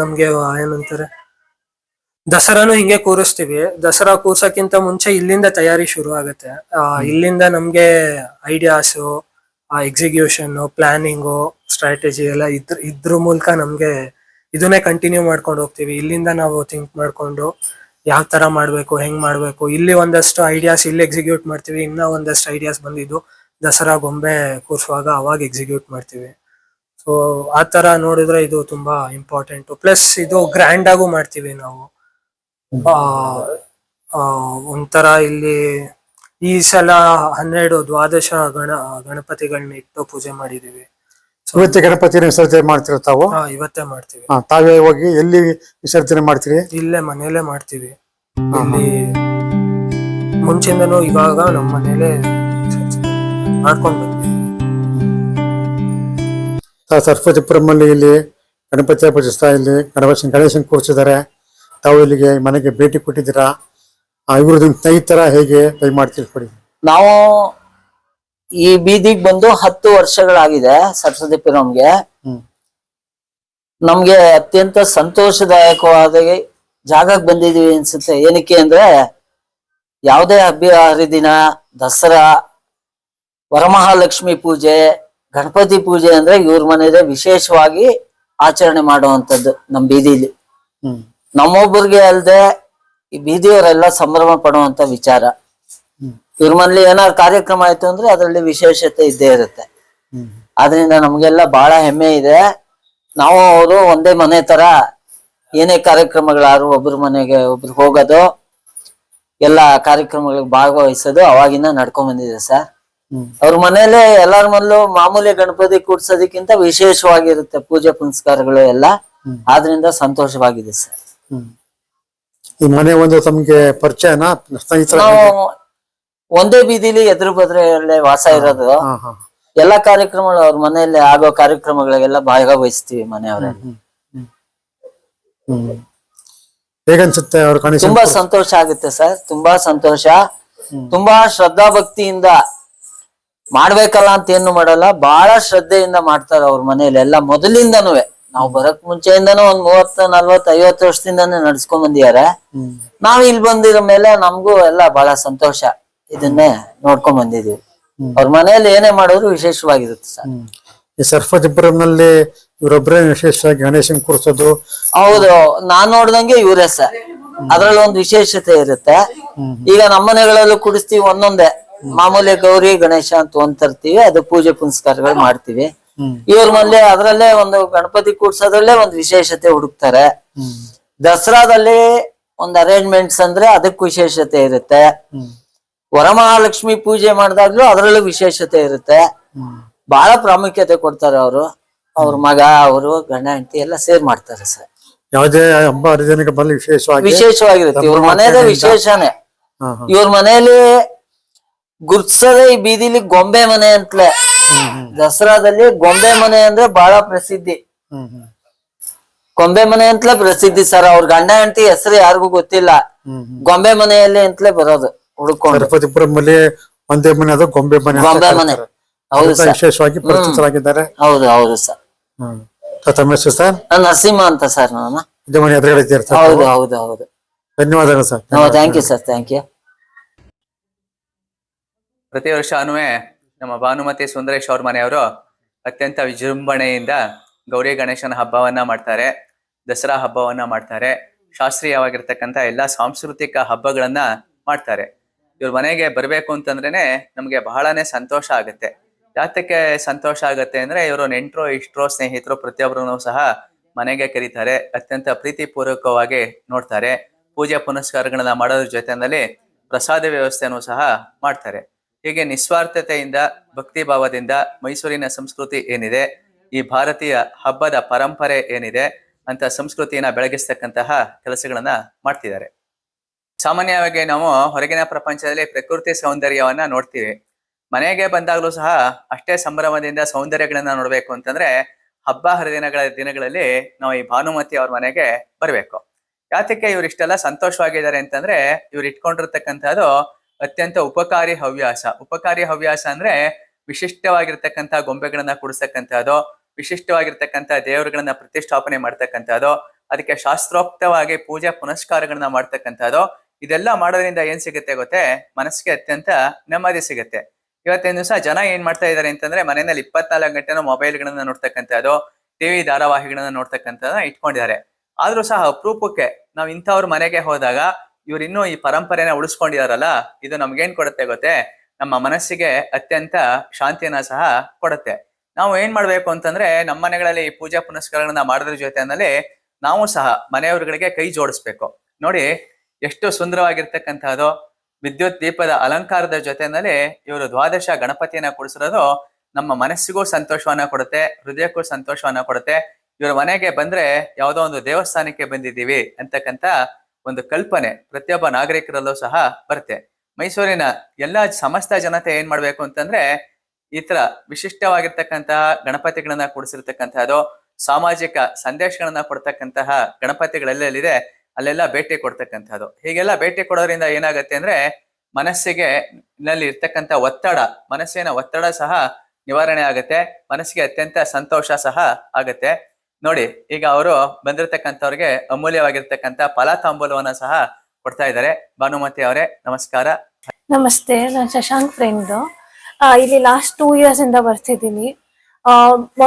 ನಮ್ಗೆ ಏನಂತಾರೆ ದಸರಾನು ಹಿಂಗೆ ಕೂರಿಸ್ತೀವಿ. ದಸರಾ ಕೂರ್ಸಕ್ಕಿಂತ ಮುಂಚೆ ಇಲ್ಲಿಂದ ತಯಾರಿ ಶುರು ಆಗುತ್ತೆ. ಇಲ್ಲಿಂದ ನಮ್ಗೆ ಐಡಿಯಾಸು ಆ ಎಕ್ಸಿಕ್ಯೂಷನ್ ಪ್ಲಾನಿಂಗು ಸ್ಟ್ರಾಟಜಿ ಎಲ್ಲ ಇದ್ರ ಇದ್ರ ಮೂಲಕ ನಮ್ಗೆ ಇದನ್ನೇ ಕಂಟಿನ್ಯೂ ಮಾಡ್ಕೊಂಡು ಹೋಗ್ತೀವಿ. ಇಲ್ಲಿಂದ ನಾವು ಥಿಂಕ್ ಮಾಡ್ಕೊಂಡು ಯಾವ ತರ ಮಾಡ್ಬೇಕು ಹೆಂಗ್ ಮಾಡ್ಬೇಕು. ಇಲ್ಲಿ ಒಂದಷ್ಟು ಐಡಿಯಾಸ್ ಇಲ್ಲಿ ಎಕ್ಸಿಕ್ಯೂಟ್ ಮಾಡ್ತೀವಿ. ಇನ್ನ ಒಂದಷ್ಟು ಐಡಿಯಾಸ್ ಬಂದಿದ್ದು ದಸರಾ ಗೊಂಬೆ ಕೂರಿಸುವಾಗ ಅವಾಗ ಎಕ್ಸಿಕ್ಯೂಟ್ ಮಾಡ್ತೀವಿ. ಸೊ ಆ ತರ ನೋಡಿದ್ರೆ ಇದು ತುಂಬಾ ಇಂಪಾರ್ಟೆಂಟ್ ಪ್ಲಸ್ ಇದು ಗ್ರ್ಯಾಂಡ್ ಆಗು ಮಾಡ್ತೀವಿ ನಾವು. ಆ, ಆ, ಒಂಥರ ಇಲ್ಲಿ ಈ ಸಲ ಹನ್ನೆರಡು ದ್ವಾದಶ ಗಣ ಗಣಪತಿಗಳನ್ನ ಇಟ್ಟು ಪೂಜೆ ಮಾಡಿದೀವಿ. ಇವತ್ತೇ ಗಣಪತಿ ವಿಸರ್ಜನೆ ಮಾಡ್ತೀರಾ ತಾವು? ಹಾ ಇವತ್ತೇ ಮಾಡ್ತೀವಿ. ತಾವೇ ಹೋಗಿ ಎಲ್ಲಿ ವಿಸರ್ಜನೆ ಮಾಡ್ತೀರಿ? ಇಲ್ಲೇ ಮನೆಯಲ್ಲೇ ಮಾಡ್ತೀವಿ. ಇಲ್ಲಿ ಮುಂಚೆಯಿಂದನೂ ಇವಾಗ ನಮ್ಮ ಮನೇಲೆ ಮಾಡ್ಕೊಂಡ್ ಬಂದ್ವಿ. ಅಲ್ಲಿ ಇಲ್ಲಿ ಗಣಪತಿ ಹಬ್ಬ ದಿವಸ ಇಲ್ಲಿ ಗಣಪತಿ ಗಣೇಶನ್ ಕೂರಿಸಿದ್ದಾರೆ. ತಾವು ಇಲ್ಲಿಗೆ ಮನೆಗೆ ಭೇಟಿ ಕೊಟ್ಟಿದ್ದೀರಾ? ಆ, ಇವ್ರು ನಿಮ್ ಸ್ನೇಹಿತರ ಹೇಗೆ? ದಯಮಾಡಿ ತಿಳ್ಕೊಡಿ ನಾವು ಈ ಬೀದಿಗೆ ಬಂದು ಹತ್ತು ವರ್ಷಗಳಾಗಿದೆ ಸರಸ್ವತಿಪುರಂಗೆ ಹ್ಮ್. ನಮ್ಗೆ ಅತ್ಯಂತ ಸಂತೋಷದಾಯಕವಾದ ಜಾಗಕ್ಕೆ ಬಂದಿದೀವಿ ಅನ್ಸುತ್ತೆ. ಏನಕ್ಕೆ ಅಂದ್ರೆ ಯಾವುದೇ ಹಬ್ಬ ಹರಿದಿನ ದಸರಾ ವರಮಹಾಲಕ್ಷ್ಮಿ ಪೂಜೆ ಗಣಪತಿ ಪೂಜೆ ಅಂದ್ರೆ ಇವ್ರ ಮನೇಲೆ ವಿಶೇಷವಾಗಿ ಆಚರಣೆ ಮಾಡುವಂತದ್ದು ನಮ್ ಬೀದಿಲಿ. ನಮ್ಮೊಬ್ಬರಿಗೆ ಅಲ್ಲದೆ ಈ ಬೀದಿಯವರೆಲ್ಲ ಸಂಭ್ರಮ ಪಡುವಂತ ವಿಚಾರ. ಇವ್ರ ಮನೇಲಿ ಏನಾದ್ರು ಕಾರ್ಯಕ್ರಮ ಆಯ್ತು ಅಂದ್ರೆ ಅದರಲ್ಲಿ ವಿಶೇಷತೆ ಇದ್ದೇ ಇರುತ್ತೆ. ಆದ್ರಿಂದ ನಮ್ಗೆಲ್ಲ ಬಹಳ ಹೆಮ್ಮೆ ಇದೆ. ನಾವು ಅವರು ಒಂದೇ ಮನೆ ತರ ಏನೇ ಕಾರ್ಯಕ್ರಮಗಳಾದ್ರು ಒಬ್ರ ಮನೆಗೆ ಒಬ್ರು ಹೋಗೋದು ಎಲ್ಲ ಕಾರ್ಯಕ್ರಮಗಳಿಗೆ ಭಾಗವಹಿಸೋದು ಅವಾಗಿಂದ ನಡ್ಕೊಂಡ್ ಬಂದಿದೆ ಸರ್. ಅವ್ರ ಮನೇಲೆ ಎಲ್ಲಾರ ಮೊದಲು ಮಾಮೂಲಿ ಗಣಪತಿ ಕೂಡ್ಸೋದಕ್ಕಿಂತ ವಿಶೇಷವಾಗಿರುತ್ತೆ ಪೂಜೆ ಪುನಸ್ಕಾರಗಳು ಎಲ್ಲ. ಆದ್ರಿಂದ ಸಂತೋಷವಾಗಿದೆ ಸರ್. ಈ ಮನೆ ಒಂದು ತಮ್ಗೆ ಪರಿಚಯನಾ? ಸ್ನೇಹಿತರ? ನಾವು ಒಂದೇ ಬೀದಿಲಿ ಎದುರು ಬದ್ರಲ್ಲೇ ವಾಸ ಇರೋದು. ಎಲ್ಲಾ ಕಾರ್ಯಕ್ರಮಗಳು ಅವ್ರ ಮನೆಯಲ್ಲಿ ಆಗೋ ಕಾರ್ಯಕ್ರಮಗಳಿಗೆಲ್ಲ ಭಾಗವಹಿಸ್ತೀವಿ ಮನೆಯವರೆಲ್ಲ. ಹೇಗನ್ಸುತ್ತೆ ಅವ್ರ ತುಂಬಾ ಸಂತೋಷ ಆಗುತ್ತೆ ಸರ್. ತುಂಬಾ ಸಂತೋಷ. ತುಂಬಾ ಶ್ರದ್ಧಾ ಭಕ್ತಿಯಿಂದ ಮಾಡ್ಬೇಕಲ್ಲ ಅಂತ ಏನು ಮಾಡಲ್ಲ ಬಹಳ ಶ್ರದ್ಧೆಯಿಂದ ಮಾಡ್ತಾರೆ ಅವ್ರ ಮನೇಲಿ ಎಲ್ಲ ಮೊದಲಿಂದನೂ ನಾವು ಬರಕ್ ಮುಂಚೆಯಿಂದನು ಒಂದ್ ಮೂವತ್ತ ನಲ್ವತ್ ಐವತ್ತು ವರ್ಷದಿಂದಾನೇ ನಡ್ಸ್ಕೊಂಡ್ ಬಂದಿದಾರೆ ನಾವ್ ಇಲ್ಲಿ ಬಂದಿರೋ ಮೇಲೆ ನಮ್ಗೂ ಎಲ್ಲ ಬಹಳ ಸಂತೋಷ. ಇದನ್ನೇ ನೋಡ್ಕೊಂಡ್ ಬಂದಿದೀವಿ. ಅವ್ರ ಮನೆಯಲ್ಲಿ ಏನೇ ಮಾಡೋದು ವಿಶೇಷವಾಗಿರುತ್ತೆ ಸರ್. ಈ ಈ ಸರ್ಫಜಿಪುರಂನಲ್ಲಿ ಇವರೊಬ್ಬರೇ ವಿಶೇಷವಾಗಿ ಗಣೇಶನ್ ಕೂರಿಸೋದು? ಹೌದು ನಾನ್ ನೋಡ್ದಂಗೆ ಇವರೇ ಸರ್. ಅದ್ರಲ್ಲಿ ಒಂದ್ ವಿಶೇಷತೆ ಇರುತ್ತೆ. ಈಗ ನಮ್ಮನೆಗಳಲ್ಲೂ ಕುಡಿಸ್ತೀವಿ ಒಂದೊಂದೇ. ಮಾಮೂಲಿ ಗೌರಿ ಗಣೇಶ ಅಂತ ಒಂದ್ ತರ್ತೀವಿ ಅದು ಪೂಜೆ ಪುನಸ್ಕಾರಗಳು ಮಾಡ್ತೀವಿ. ಇವ್ರ ಮನೇಲಿ ಅದ್ರಲ್ಲೇ ಒಂದು ಗಣಪತಿ ಕೂಡ್ಸೋದ್ರಲ್ಲೇ ಒಂದು ವಿಶೇಷತೆ ಹುಡುಕ್ತಾರೆ. ದಸರಾದಲ್ಲಿ ಒಂದ್ ಅರೇಂಜ್ಮೆಂಟ್ಸ್ ಅಂದ್ರೆ ಅದಕ್ಕೆ ವಿಶೇಷತೆ ಇರುತ್ತೆ. ವರಮಹಾಲಕ್ಷ್ಮಿ ಪೂಜೆ ಮಾಡಿದಾಗ್ಲೂ ಅದ್ರಲ್ಲೂ ವಿಶೇಷತೆ ಇರುತ್ತೆ. ಬಹಳ ಪ್ರಾಮುಖ್ಯತೆ ಕೊಡ್ತಾರೆ ಅವರು. ಅವ್ರ ಮಗ ಅವರು ಗಂಡ ಹೆಂಡತಿ ಎಲ್ಲ ಸೇರ್ ಮಾಡ್ತಾರೆ ಸರ್. ಯಾವುದೇ ಹಬ್ಬ ಹರಿದಿನಕ್ಕೆ ಬರಲಿ ವಿಶೇಷವಾಗಿ. ವಿಶೇಷವಾಗಿರುತ್ತೆ. ಇವ್ರ ಮನೆಯದೇ ವಿಶೇಷನೇ. ಇವ್ರ ಮನೆಯಲ್ಲಿ ಗುರ್ಸದೆ ಈ ಬೀದಿಲಿ ಗೊಂಬೆ ಮನೆ ಅಂತಲೇ. ದಸರಾದಲ್ಲಿ ಗೊಂಬೆ ಮನೆ ಅಂದ್ರೆ ಬಹಳ ಪ್ರಸಿದ್ಧಿ. ಗೊಂಬೆ ಮನೆ ಅಂತಲೇ ಪ್ರಸಿದ್ಧಿ ಸರ್. ಅವ್ರ ಗಂಡ ಹೆಂಡತಿ ಹೆಸರು ಯಾರಿಗೂ ಗೊತ್ತಿಲ್ಲ. ಗೊಂಬೆ ಮನೆಯಲ್ಲಿ ಅಂತಲೇ ಬರೋದು ಹುಡುಕೊಂಡು. ಗಣಪತಿಪುರಮಲ್ಲಿ ಒಂದೇ ಮನೆ ಅದು ಗೊಂಬೆ ಮನೆ ಗೊಂಬೆ ಮನೆ. ಹೌದು ಸರ್. ವಿಶೇಷವಾಗಿ ಪರಿಚಿತರಾಗಿದ್ದಾರೆ. ಹೌದು ಹೌದು ಸರ್. ಹ್ಮ್. ತಮ್ಮ ಹೆಸರು ಸರ್? ನಾನ್ ನರಸಿಂಹ ಅಂತ ಸರ್ ನಾನು. ಇದೇ ಮನೆ ಎದುರುಗಡೆ ಹೌದು ಹೌದು ಹೌದು. ಧನ್ಯವಾದಗಳು sir. Thank you sir thank you ಪ್ರತಿ ವರ್ಷನೂ ನಮ್ಮ ಭಾನುಮತಿ ಸುಂದರೇಶ್ ಅವ್ರ ಮನೆಯವರು ಅತ್ಯಂತ ವಿಜೃಂಭಣೆಯಿಂದ ಗೌರಿ ಗಣೇಶನ ಹಬ್ಬವನ್ನ ಮಾಡ್ತಾರೆ, ದಸರಾ ಹಬ್ಬವನ್ನ ಮಾಡ್ತಾರೆ, ಶಾಸ್ತ್ರೀಯವಾಗಿರ್ತಕ್ಕಂಥ ಎಲ್ಲಾ ಸಾಂಸ್ಕೃತಿಕ ಹಬ್ಬಗಳನ್ನ ಮಾಡ್ತಾರೆ. ಇವ್ರ ಮನೆಗೆ ಬರಬೇಕು ಅಂತಂದ್ರೇನೆ ನಮ್ಗೆ ಬಹಳನೇ ಸಂತೋಷ ಆಗುತ್ತೆ. ಜಾತಕ್ಕೆ ಸಂತೋಷ ಆಗುತ್ತೆ ಅಂದ್ರೆ ಇವರು ನೆಂಟರು, ಇಷ್ಟರೋ, ಸ್ನೇಹಿತರು ಪ್ರತಿಯೊಬ್ಬರೂ ಸಹ ಮನೆಗೆ ಕರೀತಾರೆ, ಅತ್ಯಂತ ಪ್ರೀತಿಪೂರ್ವಕವಾಗಿ ನೋಡ್ತಾರೆ. ಪೂಜೆ ಪುನಸ್ಕಾರಗಳನ್ನ ಮಾಡೋದ್ರ ಜೊತೆನಲ್ಲಿ ಪ್ರಸಾದ ವ್ಯವಸ್ಥೆನೂ ಸಹ ಮಾಡ್ತಾರೆ. ಹೀಗೆ ನಿಸ್ವಾರ್ಥತೆಯಿಂದ ಭಕ್ತಿ ಭಾವದಿಂದ ಮೈಸೂರಿನ ಸಂಸ್ಕೃತಿ ಏನಿದೆ, ಈ ಭಾರತೀಯ ಹಬ್ಬದ ಪರಂಪರೆ ಏನಿದೆ ಅಂತ ಸಂಸ್ಕೃತಿಯನ್ನ ಬೆಳಗಿಸ್ತಕ್ಕಂತಹ ಕೆಲಸಗಳನ್ನ ಮಾಡ್ತಿದ್ದಾರೆ. ಸಾಮಾನ್ಯವಾಗಿ ನಾವು ಹೊರಗಿನ ಪ್ರಪಂಚದಲ್ಲಿ ಪ್ರಕೃತಿ ಸೌಂದರ್ಯವನ್ನ ನೋಡ್ತೀವಿ. ಮನೆಗೆ ಬಂದಾಗ್ಲೂ ಸಹ ಅಷ್ಟೇ ಸಂಭ್ರಮದಿಂದ ಸೌಂದರ್ಯಗಳನ್ನ ನೋಡ್ಬೇಕು ಅಂತಂದ್ರೆ ಹಬ್ಬ ಹರಿದಿನಗಳ ದಿನಗಳಲ್ಲಿ ನಾವು ಈ ಭಾನುಮತಿ ಅವ್ರ ಮನೆಗೆ ಬರಬೇಕು. ಯಾತಕ್ಕೆ ಇವ್ರು ಇಷ್ಟೆಲ್ಲ ಸಂತೋಷವಾಗಿದ್ದಾರೆ ಅಂತಂದ್ರೆ ಇವ್ರು ಇಟ್ಕೊಂಡಿರ್ತಕ್ಕಂಥದ್ದು ಅತ್ಯಂತ ಉಪಕಾರಿ ಹವ್ಯಾಸ. ಉಪಕಾರಿ ಹವ್ಯಾಸ ಅಂದ್ರೆ ವಿಶಿಷ್ಟವಾಗಿರ್ತಕ್ಕಂಥ ಗೊಂಬೆಗಳನ್ನ ಕೂಡಿಸ್ತಕ್ಕಂಥದ್ದು, ವಿಶಿಷ್ಟವಾಗಿರ್ತಕ್ಕಂಥ ದೇವರುಗಳನ್ನ ಪ್ರತಿಷ್ಠಾಪನೆ ಮಾಡ್ತಕ್ಕಂಥದ್ದು, ಅದಕ್ಕೆ ಶಾಸ್ತ್ರೋಕ್ತವಾಗಿ ಪೂಜೆ ಪುನಸ್ಕಾರಗಳನ್ನ ಮಾಡ್ತಕ್ಕಂಥದ್ದು. ಇದೆಲ್ಲ ಮಾಡೋದ್ರಿಂದ ಏನ್ ಸಿಗುತ್ತೆ ಗೊತ್ತೇ? ಮನಸ್ಸಿಗೆ ಅತ್ಯಂತ ನೆಮ್ಮದಿ ಸಿಗುತ್ತೆ. ಇವತ್ತಿನ ದಿವಸ ಜನ ಏನ್ ಮಾಡ್ತಾ ಇದಾರೆ ಅಂತಂದ್ರೆ ಮನೆಯಲ್ಲಿ ಇಪ್ಪತ್ನಾಲ್ಕು ಗಂಟೆನೂ ಮೊಬೈಲ್ಗಳನ್ನ ನೋಡ್ತಕ್ಕಂಥದ್ದು ಟಿವಿ ಧಾರಾವಾಹಿಗಳನ್ನ ನೋಡ್ತಕ್ಕಂಥದ್ದನ್ನ ಇಟ್ಕೊಂಡಿದ್ದಾರೆ. ಆದ್ರೂ ಸಹ ಅಪರೂಪಕ್ಕೆ ನಾವು ಇಂಥವ್ರ ಮನೆಗೆ ಹೋದಾಗ ಇವ್ರು ಇನ್ನೂ ಈ ಪರಂಪರೆನ ಉಳಿಸ್ಕೊಂಡಿದಾರಲ್ಲ, ಇದು ನಮ್ಗೇನ್ ಕೊಡುತ್ತೆ ಗೊತ್ತೇ? ನಮ್ಮ ಮನಸ್ಸಿಗೆ ಅತ್ಯಂತ ಶಾಂತಿಯನ್ನ ಸಹ ಕೊಡುತ್ತೆ. ನಾವು ಏನ್ ಮಾಡ್ಬೇಕು ಅಂತಂದ್ರೆ, ನಮ್ಮ ಮನೆಗಳಲ್ಲಿ ಈ ಪೂಜಾ ಪುನಸ್ಕಾರಗಳನ್ನ ಮಾಡೋದ್ರ ಜೊತೆನಲ್ಲಿ ನಾವು ಸಹ ಮನೆಯವರುಗಳಿಗೆ ಕೈ ಜೋಡಿಸ್ಬೇಕು. ನೋಡಿ, ಎಷ್ಟು ಸುಂದರವಾಗಿರ್ತಕ್ಕಂಥದ್ದು ವಿದ್ಯುತ್ ದೀಪದ ಅಲಂಕಾರದ ಜೊತೆನಲ್ಲಿ ಇವರು ದ್ವಾದಶ ಗಣಪತಿಯನ್ನ ಕೂಡಿಸಿರೋದು ನಮ್ಮ ಮನಸ್ಸಿಗೂ ಸಂತೋಷವನ್ನ ಕೊಡುತ್ತೆ, ಹೃದಯಕ್ಕೂ ಸಂತೋಷವನ್ನ ಕೊಡುತ್ತೆ. ಇವ್ರ ಮನೆಗೆ ಬಂದ್ರೆ ಯಾವುದೋ ಒಂದು ದೇವಸ್ಥಾನಕ್ಕೆ ಬಂದಿದ್ದೀವಿ ಅಂತಕ್ಕಂಥ ಒಂದು ಕಲ್ಪನೆ ಪ್ರತಿಯೊಬ್ಬ ನಾಗರಿಕರಲ್ಲೂ ಸಹ ಬರುತ್ತೆ. ಮೈಸೂರಿನ ಎಲ್ಲ ಸಮಸ್ತ ಜನತೆ ಏನ್ ಮಾಡ್ಬೇಕು ಅಂತಂದ್ರೆ ಈ ತರ ವಿಶಿಷ್ಟವಾಗಿರ್ತಕ್ಕಂತಹ ಗಣಪತಿಗಳನ್ನ ಕೂಡಿಸಿರ್ತಕ್ಕಂತಹದ್ದು, ಸಾಮಾಜಿಕ ಸಂದೇಶಗಳನ್ನ ಕೊಡ್ತಕ್ಕಂತಹ ಗಣಪತಿಗಳೆಲ್ಲೆಲ್ಲಿದೆ ಅಲ್ಲೆಲ್ಲ ಭೇಟಿ ಕೊಡ್ತಕ್ಕಂಥದ್ದು ಹೀಗೆಲ್ಲ ಭೇಟಿ ಕೊಡೋದ್ರಿಂದ ಏನಾಗುತ್ತೆ ಅಂದ್ರೆ ಮನಸ್ಸಿಗೆ ನಲ್ಲಿ ಇರ್ತಕ್ಕಂಥ ಒತ್ತಡ, ಮನಸ್ಸಿನ ಒತ್ತಡ ಸಹ ನಿವಾರಣೆ ಆಗುತ್ತೆ. ಮನಸ್ಸಿಗೆ ಅತ್ಯಂತ ಸಂತೋಷ ಸಹ ಆಗತ್ತೆ. ನೋಡಿ, ಈಗ ಅವರು ಬಂದಿರತಕ್ಕಂಥವ್ರಿಗೆ ಅಮೂಲ್ಯವಾಗಿರ್ತಕ್ಕಂಥ ಫಲತಾಂಬೂಲವನ್ನು ಸಹ ಕೊಡ್ತಾ ಇದ್ದಾರೆ. ಭಾನುಮತಿ ಅವರೇ, ನಮಸ್ಕಾರ. ನಮಸ್ತೆ, ನಾನು ಶಶಾಂಕ್ ಫ್ರೆಂಡ್. ಇಲ್ಲಿ ಲಾಸ್ಟ್ ಟೂ ಇಯರ್ಸ್ ಇಂದ ಬರ್ತಿದ್ದೀನಿ.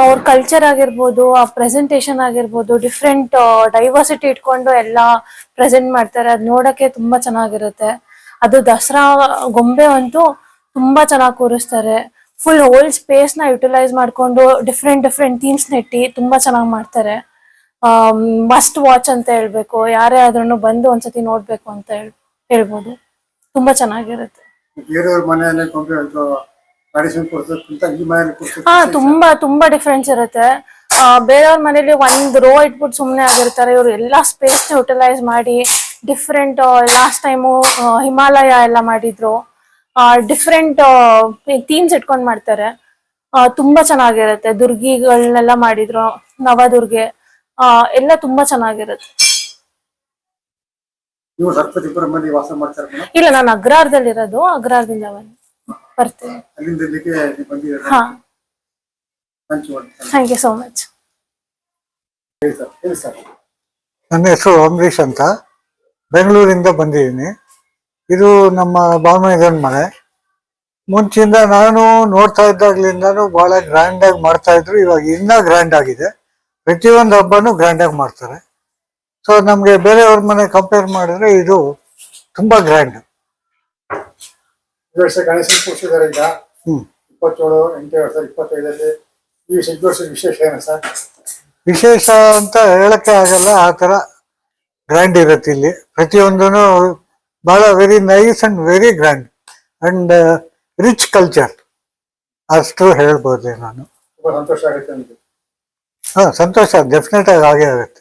ಅವ್ರ ಕಲ್ಚರ್ ಆಗಿರ್ಬೋದು, ಆ ಪ್ರೆಸೆಂಟೇಶನ್ ಆಗಿರ್ಬೋದು ಡಿಫ್ರೆಂಟ್ ಡೈವರ್ಸಿಟಿ ಇಟ್ಕೊಂಡು ಎಲ್ಲ ಪ್ರೆಸೆಂಟ್ ಮಾಡ್ತಾರೆ. ಅದು ನೋಡಕ್ಕೆ ತುಂಬಾ ಚೆನ್ನಾಗಿರುತ್ತೆ. ಅದು ದಸರಾ ಗೊಂಬೆ ಅಂತೂ ತುಂಬಾ ಚೆನ್ನಾಗಿ ಕೂರಿಸ್ತಾರೆ. ಫುಲ್ ಹೋಲ್ ಸ್ಪೇಸ್ನ ಯುಟಿಲೈಸ್ ಮಾಡ್ಕೊಂಡು ಡಿಫ್ರೆಂಟ್ ಡಿಫ್ರೆಂಟ್ ಥೀಮ್ಸ್ ನೆಟ್ಟಿ ತುಂಬಾ ಚೆನ್ನಾಗಿ ಮಾಡ್ತಾರೆ. ಮಸ್ಟ್ ವಾಚ್ ಅಂತ ಹೇಳ್ಬೇಕು. ಯಾರೇ ಆದ್ರೂ ಬಂದು ಒಂದ್ಸತಿ ನೋಡ್ಬೇಕು ಅಂತ ಹೇಳ್ ಹೇಳ್ಬೋದು. ತುಂಬಾ ಚೆನ್ನಾಗಿರುತ್ತೆ. ಹಾ ತುಂಬಾ ತುಂಬಾ ಡಿಫ್ರೆನ್ಸ್ ಇರುತ್ತೆ. ಬೇರೆಯವ್ರ ಮನೇಲಿ ಒಂದ್ ರೋ ಇಟ್ಬಿಟ್ಟು ಸುಮ್ನೆ ಆಗಿರ್ತಾರೆ. ಇವ್ರು ಎಲ್ಲಾ ಸ್ಪೇಸ್ ಯುಟಿಲೈಸ್ ಮಾಡಿ ಡಿಫ್ರೆಂಟ್ ಲಾಸ್ಟ್ ಟೈಮು ಹಿಮಾಲಯ ಎಲ್ಲ ಮಾಡಿದ್ರು. ಡಿಫ್ರೆಂಟ್ ಥೀಮ್ಸ್ ಇಟ್ಕೊಂಡ್ ಮಾಡ್ತಾರೆ. ಆ, ತುಂಬಾ ಚೆನ್ನಾಗಿರುತ್ತೆ. ದುರ್ಗಿಗಳನ್ನೆಲ್ಲ ಮಾಡಿದ್ರು ನವದುರ್ಗೆ ಆ, ಎಲ್ಲ ತುಂಬಾ ಚೆನ್ನಾಗಿರುತ್ತೆ. ನೀವು ಸರ್ಪತಿಪುರಮಲ್ಲಿ ವಾಸ ಮಾಡ್ತಾರೆ ಮೇಡಮ್? ಇಲ್ಲ ನಾನು ಅಗ್ರಾರದಲ್ಲಿರೋದು. ಇರೋದು ಬಂದು ಬರ್ತೀನಿ. ಅಲ್ಲಿಂದ ಇಲ್ಲಿಗೆ ನೀವು ಹಾ. Thank you so much sir ಹೇಳಿ ಸರ್. ನನ್ನ ಹೆಸರು ಅಂಬರೀಶ್ ಅಂತ. ಬೆಂಗಳೂರಿಂದ ಬಂದಿದ್ದೀನಿ. ಇದು ನಮ್ಮ ಭಾವನಗರ ಮನೆ. ಮುಂಚಿಂದ ನಾನು ನೋಡ್ತಾ ಇದ್ದಾಗ್ಲಿಂದಾನು ಬಹಳ ಗ್ರ್ಯಾಂಡ್ ಆಗಿ ಮಾಡ್ತಾ ಇದ್ರು. ಇವಾಗ ಇನ್ನ ಗ್ರ್ಯಾಂಡ್ ಆಗಿದೆ. ಪ್ರತಿಯೊಂದು ಹಬ್ಬನೂ ಗ್ರ್ಯಾಂಡ್ ಆಗಿ ಮಾಡ್ತಾರೆ. ಸೊ ನಮ್ಗೆ ಬೇರೆಯವ್ರ ಮನೆ ಕಂಪೇರ್ ಮಾಡಿದ್ರೆ ಇದು ತುಂಬಾ ಗ್ರ್ಯಾಂಡ್ ಈ ವರ್ಷ ಗಣೇಶನ್ ಕೂರಿಸಿದ್ದಾರೆ ಈಗ. ಹ್ಮ್. ಇಪ್ಪತ್ತೇಳು ಎಂಟು ಎರಡ್ ಸಾವಿರದ ಇಪ್ಪತ್ತೈದರಲ್ಲಿ. ಈ ವರ್ಷ ವಿಶೇಷ ಏನ ಸರ್? ವಿಶೇಷ ಅಂತ ಹೇಳಕ್ಕೆ ಆಗಲ್ಲ. ಆ ತರ ಗ್ರ್ಯಾಂಡ್ ಇರುತ್ತೆ ಇಲ್ಲಿ. ಪ್ರತಿಯೊಂದೂ ಬಹಳ very nice and very grand and rich culture ಅಷ್ಟು ಹೇಳ್ಬೋದು ನಾನು. ಸಂತೋಷ ಆಗುತ್ತೆ ಹಾ ಸಂತೋಷ ಡೆಫಿನೆಟ್ ಆಗಿ ಆಗೇ ಆಗುತ್ತೆ